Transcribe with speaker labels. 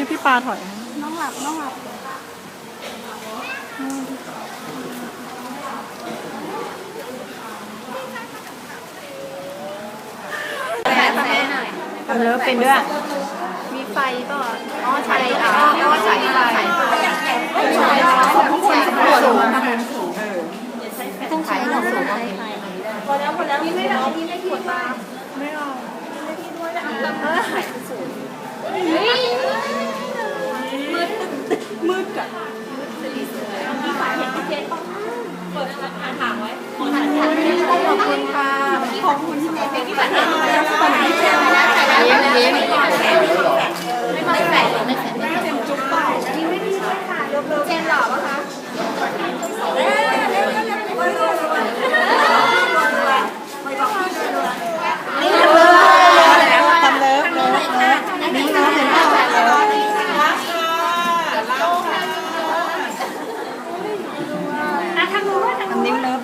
Speaker 1: พี่พี่ปลาถอย
Speaker 2: น้องหลับ น้องหลับ
Speaker 3: แสนแสนหน่อย
Speaker 1: ทำเลิฟเป็นด้วย
Speaker 3: มีไฟก็อ๋อใช่อ๋ออ๋อใส่ไฟใส่ไฟใส่สูงต้องใช้หลอดสูงพอแล้วพอแล้วนี่ไม่ได้นี่ไม่ปวดตา
Speaker 1: ไม่เอา
Speaker 3: เออหายสูง
Speaker 1: มืดอะ
Speaker 3: มีสายเห็นที่เทสต้องเปิดทางถางไว้ขอบคุณค่ะขอบคุณที่เป็นที่แบบนี้ตอนนี้เจอแล้วใส่แล้วยิ้มยิ้มไม่ใส่ไม่ใส่ไม่ใส่
Speaker 1: จุ๊บเปล่า
Speaker 3: เจนหล่อปะคะ
Speaker 1: ทำเลิฟเลิฟเลิฟนี่นะเห็นเปล่าเลิฟ
Speaker 3: อะ